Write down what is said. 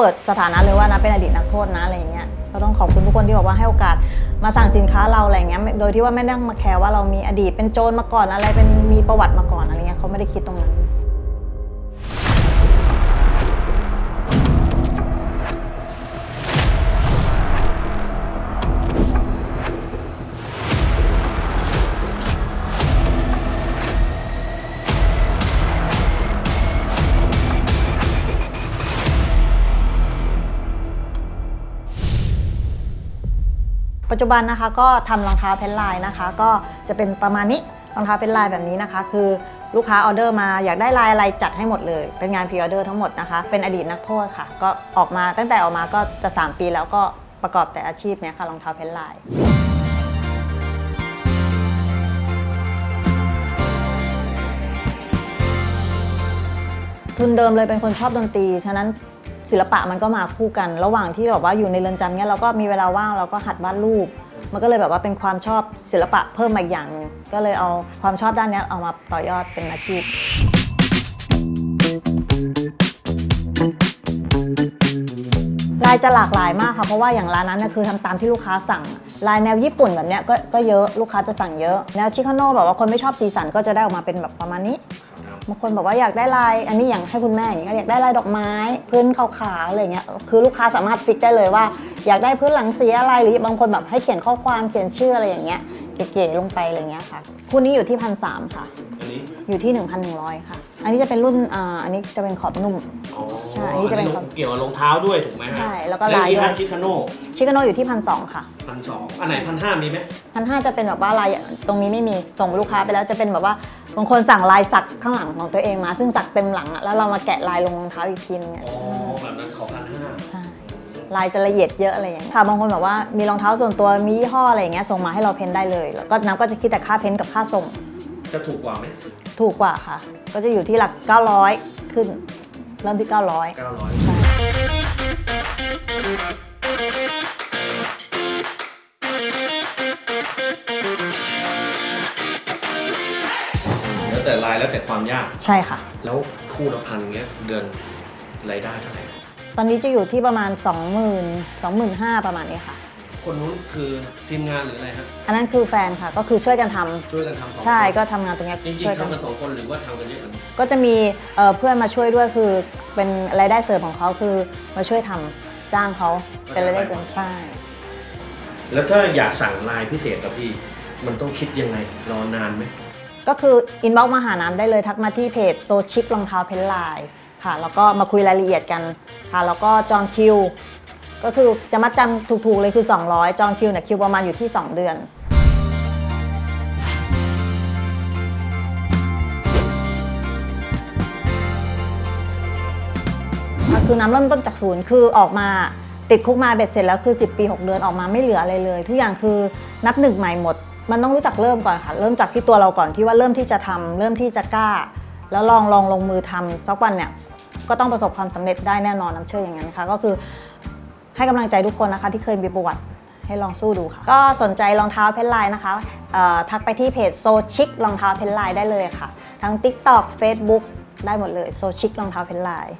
เปิดสถานะเลยว่านะเป็นอดีตนักโทษนะอะไรอย่างเงี้ยก็ต้องขอบคุณทุกคนที่บอกว่าให้โอกาสมาสั่งสินค้าเราอะไรอย่างเงี้ยโดยที่ว่าไม่ต้องมาแคร์ว่าเรามีอดีตเป็นโจรมาก่อนอะไรเป็นมีประวัติมาก่อนอะไรเงี้ยเขาไม่ได้คิดตรงนั้น ปัจจุบันนะคะก็ทำรองเท้าเพนลายนะคะ ก็จะเป็นประมาณนี้รองเท้าเพนลายแบบนี้นะคะ คือลูกค้าออเดอร์มาอยากได้ลายอะไรจัดให้หมดเลย เป็นงานพรีออเดอร์ทั้งหมดนะคะ เป็นอดีตนักโทษค่ะ ก็ออกมาตั้งแต่ออกมาก็จะ 3 ปีแล้วก็ประกอบแต่อาชีพเนี้ยค่ะรองเท้าเพนลายทุนเดิมเลยเป็นคนชอบดนตรี ฉะนั้น ศิลปะมันก็มาคู่กัน ระหว่างที่แบบว่าอยู่ในเรือนจำเนี้ยเราก็มีเวลาว่างเราก็หัดวาดรูป มันก็เลยแบบว่าเป็นความชอบศิลปะเพิ่มมาอีกอย่างหนึงก็เลยเอาความชอบด้านเนี้ยเอามาต่อยอดเป็นอาชีพ ลายจะหลากหลายมากค่ะเพราะว่าอย่างร้านนั้นเนี่ยคือทำตามที่ลูกค้าสั่ง ลายแนวญี่ปุ่นแบบเนี้ยก็ก็เยอะลูกค้าจะสั่งเยอะแนวชิคาโน่แบบว่าคนไม่ชอบสีสันก็จะได้ออกมาเป็นแบบประมาณนี้ บางคนบอกว่าอยากได้ลายอันนี้อย่างให้คุณแม่อย่างเงี้ยอยากได้ลายดอกไม้ พื้นขาวๆอะไรเงี้ยคือลูกค้าสามารถฟิกได้เลยว่า อยากได้พื้นหลังสีอะไรหรือบางคนแบบให้เขียนข้อความเขียนชื่ออะไรอย่างเงี้ยเก๋ๆลงไปอะไรเงี้ยค่ะคู่นี้อยู่ที่พันสามค่ะ อันนี้อยู่ที่ 1,100 ค่ะ อันนี้จะเป็นรุ่นอ่าอันนี้จะเป็นขอบนุ่ม อ๋อ ใช่อันนี้จะเป็นอัเกี่ยวกับรองเท้าด้วยถูกไหมฮะใช่แล้วก็ลายด้วยแชิคาโน่ชิคาโนอยู่ที่พันสค่ะพันสองอันไหนพันห้ามีไหมพันห้าจะเป็นแบบว่าลายตรงนี้ไม่มีส่งลูกค้าไปแล้วจะเป็นแบบว่าบางคนสั่งลายสักข้างหลังของตัวเองมา ซึ่งสักเต็มหลังอะแล้วเรามาแกะลายลงรองเท้าอีกทีนึงอะอ๋อใช่แบบนั้นขอพันห้าใช่ลายจะละเอียดเยอะอะไรอย่างเงี้ยค่ะบางคนแบบว่ามีรองเท้าส่วนตัวมียี่ห้ออะไรอย่างเงี้ยส่งมาให้เราเพ้นได้เลยแล้วก็น้ำก็จะคิดแต่ค่าเพ้นกับค่าส่งจะถูกกว่าไหมถูกกว่าค่ะ ก็จะอยู่ที่หลัก 900 ขึ้น เริ่มที่ 900เก้าร้อยใช่แล้วแต่ลายแล้วแต่ความยาก ใช่ค่ะ แล้วคู่ละพันเงี้ยเดือนรายได้เท่าไหร่ตอนนี้จะอยู่ที่ประมาณ 20,000 25,000ประมาณนี้ค่ะ คนนู้นคือทีมงานหรืออะไรฮะอันนั้นคือแฟนค่ะก็คือช่วยกันทำช่วยกันทำสองใช่คนก็ทำงานตรงเนี้ยจริงช่วยๆกัน ทำกันสองคนหรือว่าทำกันเยอะกว่านี้ก็จะมีเอ่อเพื่อนมาช่วยด้วยคือเป็นรายได้เสริมของเขาคือมาช่วยทำจ้างเขาเป็นรายได้เสริมใช่ แล้วถ้าอยากสั่งลายพิเศษกับพี่ มันต้องคิดยังไงรอนานไหมก็คืออินบ็อกมาหาน้ำได้เลยทักมาที่เพจโซชิครองเท้าเพนไลน์ค่ะ แล้วก็มาคุยรายละเอียดกันค่ะ แล้วก็จองคิว ก็คือจะมัดจำถูกๆเลยคือ 200 จองคิวเนี่ยคิวประมาณอยู่ที่ 2 เดือน คือน้ำเริ่มต้นจากศูนย์คือออกมาติดคุกมาเบ็ดเสร็จแล้วคือ 10 ปี 6 เดือนออกมาไม่เหลืออะไรเลย ทุกอย่างคือนับหนึ่งใหม่หมด มันต้องรู้จักเริ่มก่อนค่ะ เริ่มจากที่ตัวเราก่อนที่ว่าเริ่มที่จะทำเริ่มที่จะกล้า แล้วลองลองลงมือทำสักวันเนี่ยก็ต้องประสบความสำเร็จได้แน่นอนน้ำเชื่ออย่างนั้นค่ะ ก็คือ ให้กำลังใจทุกคนนะคะที่เคยมีประวัติให้ลองสู้ดูค่ะ ก็สนใจรองเท้าเพนไลน์นะคะทักไปที่เพจโซชิครองเท้าเพนไลน์ได้เลยค่ะ ทั้ง TikTok Facebook ได้หมดเลยโซชิครองเท้าเพนไลน์